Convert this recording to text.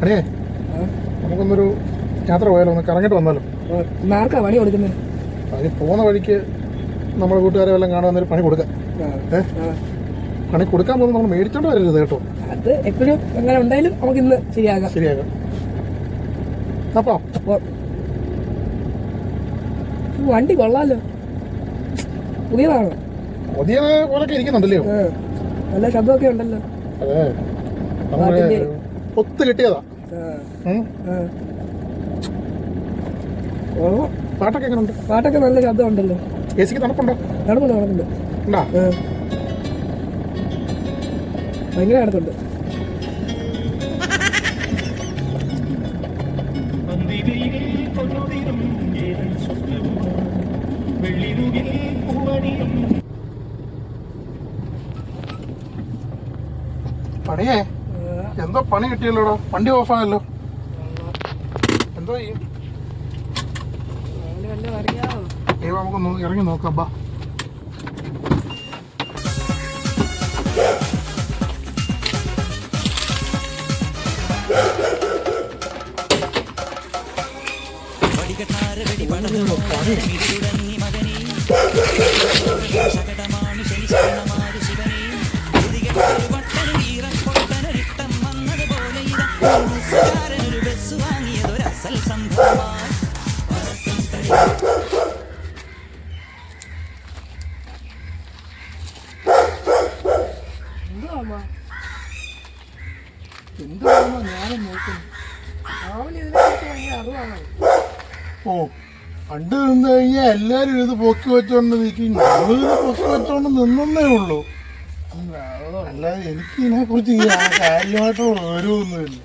അടിയേ നമുക്കൊന്നൊരു യാത്ര പോയാലോ? ഒന്ന് കറങ്ങിട്ട് വന്നാലോ? ആർക്കാ പണി കൊടുക്കുന്നത് അതിന് പോകുന്ന വഴിക്ക് നമ്മുടെ കൂട്ടുകാരെ വല്ലതും കാണാൻ വന്നൊരു പണി കൊടുക്കാം. ഏ? പണി കൊടുക്കാൻ പോകുന്ന നമ്മൾ മേടിച്ചോണ്ട് വരരുത് കേട്ടോ. അത് എപ്പോഴും അങ്ങനെ ഉണ്ടായാലും നമുക്ക് ഇന്ന് ശരിയാകാം. ശരിയാകാം. അപ്പൊ? വണ്ടി കൊള്ളാലോ. പുതിയതാണോ? പുതിയ പോലൊക്കെ ഇരിക്കുന്നുണ്ടല്ലോ. നല്ല ശബ്ദമൊക്കെ ഉണ്ടല്ലോ. അതെ. നമ്മൾ ഒത്ത് കിട്ടിയതാ. പാട്ടൊക്കെ എങ്ങനെയുണ്ട് പാട്ടൊക്കെ നല്ല ശബ്ദം ഉണ്ടല്ലോ എ സിക്ക് തണുപ്പുണ്ടോ തണുപ്പുണ്ട്. നടന്നുണ്ട് ഉണ്ടാ. ഭയങ്കര അടുത്തുണ്ട് പണിയേ? എന്തോ പണി കിട്ടിയല്ലോടോ? വണ്ടി ഓഫാണല്ലോ എന്തോ ചെയ്യും അറിയാമോ ഏ നമുക്കൊന്ന് ഇറങ്ങി നോക്കാം ബാ. എന്തോ അമ്മ അറിവാണോ ഓ പണ്ട് നിന്ന് കഴിഞ്ഞാൽ എല്ലാരും ഇത് പൊക്കി വെച്ചോണ്ട് നിൽക്കും പൊക്കി വെച്ചോണ്ട് നിന്നേ ഉള്ളൂ. അല്ലാതെ എനിക്ക് ഇതിനെ കുറിച്ച് കാര്യമായിട്ടുള്ള വിവരമൊന്നുമില്ല